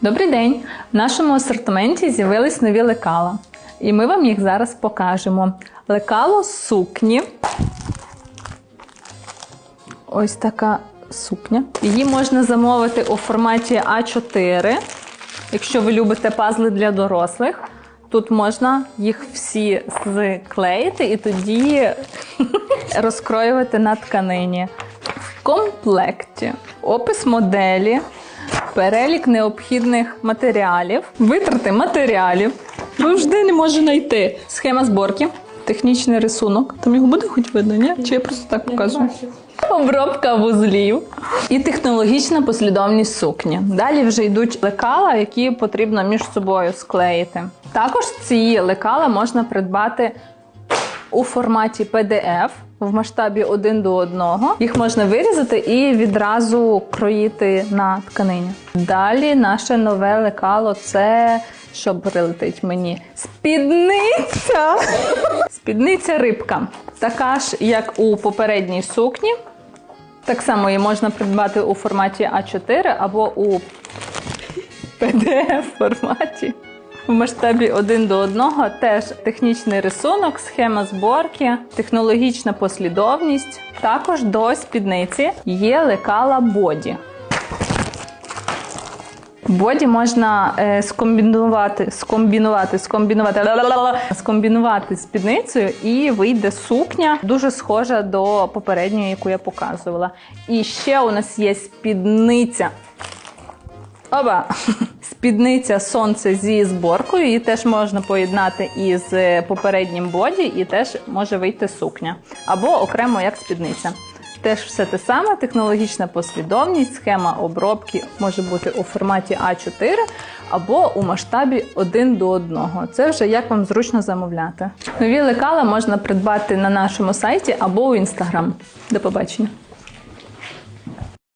Добрий день! В нашому асортименті з'явились нові лекала. І ми вам їх зараз покажемо. Лекало сукні. Ось така сукня. Її можна замовити у форматі А4. Якщо ви любите пазли для дорослих, тут можна їх всі склеїти і тоді розкроювати на тканині. В комплекті опис моделі, перелік необхідних матеріалів, витрати матеріалів. Завжди не можу знайти. Схема зборки, технічний рисунок. Там його буде хоч видно, ні? Чи я просто так показую? Обробка вузлів і технологічна послідовність сукні. Далі вже йдуть лекала, які потрібно між собою склеїти. Також ці лекала можна придбати у форматі PDF в масштабі 1 до 1. Їх можна вирізати і відразу кроїти на тканині. Далі наше нове лекало це. Що прилетить мені? Спідниця! Спідниця рибка. Така ж, як у попередній сукні. Так само її можна придбати у форматі А4 або у PDF форматі. В масштабі 1 до 1 теж технічний рисунок, схема зборки, технологічна послідовність. Також до спідниці є лекала боді. Боді можна е, скомбінувати, скомбінувати, скомбінувати, скомбінувати спідницею і вийде сукня, дуже схожа до попередньої, яку я показувала. І ще у нас є спідниця. Оба! Спідниця сонце зі зборкою, її теж можна поєднати із е, попереднім боді, і теж може вийти сукня. Або окремо як спідниця. Теж все те саме, технологічна послідовність, схема обробки може бути у форматі А4 або у масштабі 1 до 1. Це вже як вам зручно замовляти. Нові лекала можна придбати на нашому сайті або у інстаграм. До побачення!